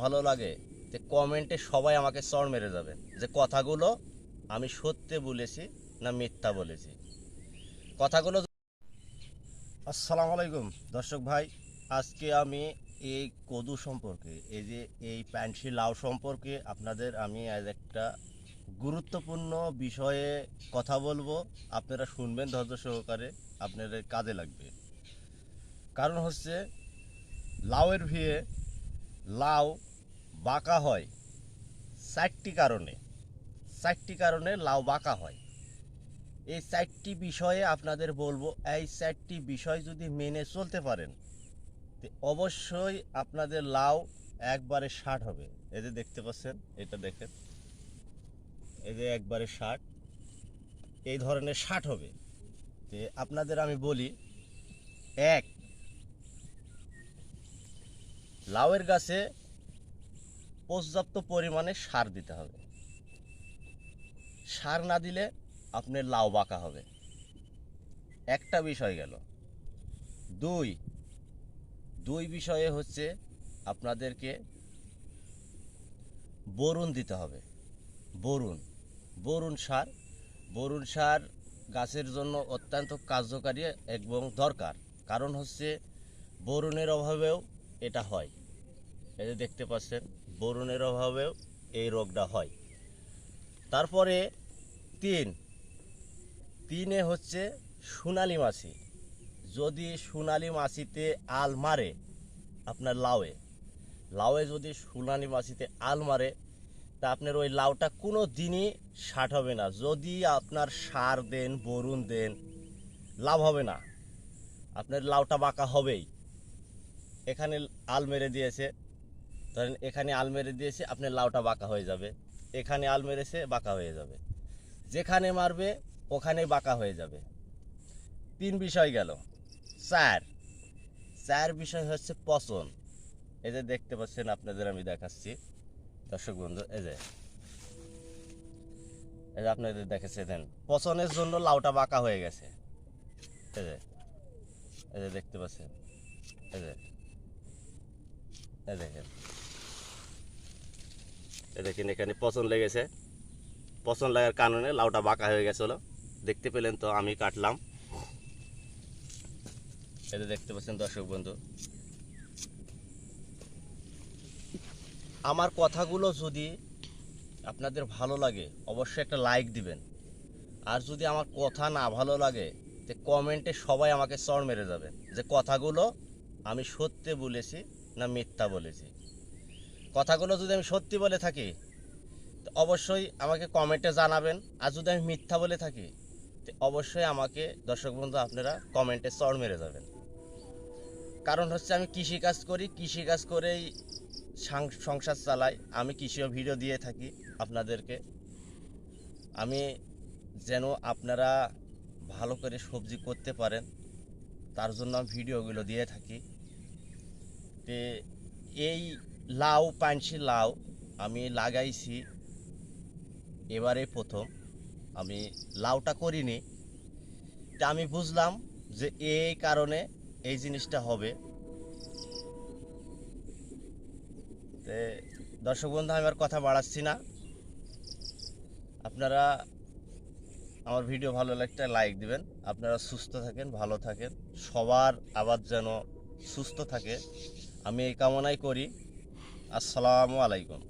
ভালো লাগে যে কমেন্টে সবাই আমাকে চড় মেরে যাবে যে কথাগুলো আমি সত্যি বলেছি না মিথ্যা বলেছি। কথাগুলো আসসালামু আলাইকুম, দর্শক ভাই, আজকে আমি এই কদু সম্পর্কে, এই যে এই প্যান্সি লাউ সম্পর্কে আপনাদের আমি আজ একটা গুরুত্বপূর্ণ বিষয়ে কথা বলব। আপনারা শুনবেন ধৈর্য সহকারে, আপনাদের কাজে লাগবে। কারণ হচ্ছে, লাউয়ের ভিয়ে লাউ বাঁকা হয়। চারটি কারণে। চারটি কারণে লাউ বাঁকা হয়। এই চারটি বিষয়ে আপনাদের বলব, এই চারটি বিষয় যদি মেনে চলতে পারেন অবশ্যই আপনাদের লাউ একবারে ষাট হবে। এই যে দেখতে পাচ্ছেন, এটা দেখেন। এই যে একবারে ষাট। এই ধরনের ষাট হবে। তো আপনাদের আমি বলি, এক, লাউয়ের গাছে পর্যাপ্ত পরিমাণে সার দিতে হবে। সার না দিলে আপনার লাউ বাঁকা হবে। একটা বিষয় গেল। দুই দুই বিষয়ে হচ্ছে আপনাদেরকে বরুণ দিতে হবে। বরুণ বরুণ সার বরুণ সার গাছের জন্য অত্যন্ত কার্যকারী এবং দরকার। কারণ হচ্ছে বরুণের অভাবেও এটা হয়। এই যে দেখতে পাচ্ছেন বরুণের অভাবেও এই রোগটা হয়। তারপরে তিন। তিনে হচ্ছে সোনালি মাছি। যদি সোনালি মাছিতে আল মারে আপনার লাউয়ে লাউয়ে যদি সোনালি মাছিতে আল মারে, তা আপনার ওই লাউটা কোনো দিনই ষাট হবে না। যদি আপনার সার দেন, বরুণ দেন, লাভ হবে না। আপনার লাউটা বাঁকা হবেই। এখানে আল মেরে দিয়েছে। ধরেন এখানে আল মেরে দিয়েছে, আপনার লাউটা বাঁকা হয়ে যাবে। এখানে আল মেরেছে, বাঁকা হয়ে যাবে। যেখানে মারবে ওখানে বাঁকা হয়ে যাবে। তিন বিষয় গেল। চার। চার বিষয় হচ্ছে পচন। এই যে দেখতে পাচ্ছেন আপনাদের, আমি দেখাচ্ছি। দর্শক বন্ধু, এই যে। এই যে আপনাদের দেখেছে দেন। পচনের জন্য লাউটা বাঁকা হয়ে গেছে। এই যে। এই যে দেখতে পাচ্ছেন। এই যে। এই দেখেন। দেখেন এখানে পচন লেগেছে। পচন লাগার কারণে লাউটা বাঁকা হয়ে গেছিল। দেখতে পেলেন তো, আমি কাটলাম। এটা দেখতে পাচ্ছেন দর্শক বন্ধু। আমার কথাগুলো যদি আপনাদের ভালো লাগে, অবশ্যই একটা লাইক দিবেন। আর যদি আমার কথা না ভালো লাগে, তো কমেন্টে সবাই আমাকে চড় মেরে যাবেন যে কথাগুলো আমি সত্যি বলেছি না মিথ্যা বলেছি। কথাগুলো যদি আমি সত্যি বলে থাকি অবশ্যই আমাকে কমেন্টে জানাবেন। আর যদি আমি মিথ্যা বলে থাকি, তো অবশ্যই আমাকে, দর্শক বন্ধু, আপনারা কমেন্টে চড় মেরে যাবেন। কারণ হচ্ছে আমি কৃষিকাজ করি কৃষিকাজ করেই সংসার চালাই। আমি কৃষিও ভিডিও দিয়ে থাকি আপনাদেরকে। আমি যেন আপনারা ভালো করে সবজি করতে পারেন, তার জন্য আমি ভিডিওগুলো দিয়ে থাকি। এই লাউ, পানসি লাউ আমি লাগাইছি। এবারে প্রথম আমি লাউটা করিনি। তা আমি বুঝলাম যে এই কারণে এই জিনিসটা হবে। দর্শক বন্ধু, আমি আর কথা বাড়াচ্ছি না। আপনারা আমার ভিডিও ভালো লাগলে লাইক দিবেন। আপনারা সুস্থ থাকেন, ভালো থাকেন। সবার আবার যেন সুস্থ থাকে। আমি এই কামনাই করি। আসসালামু আলাইকুম।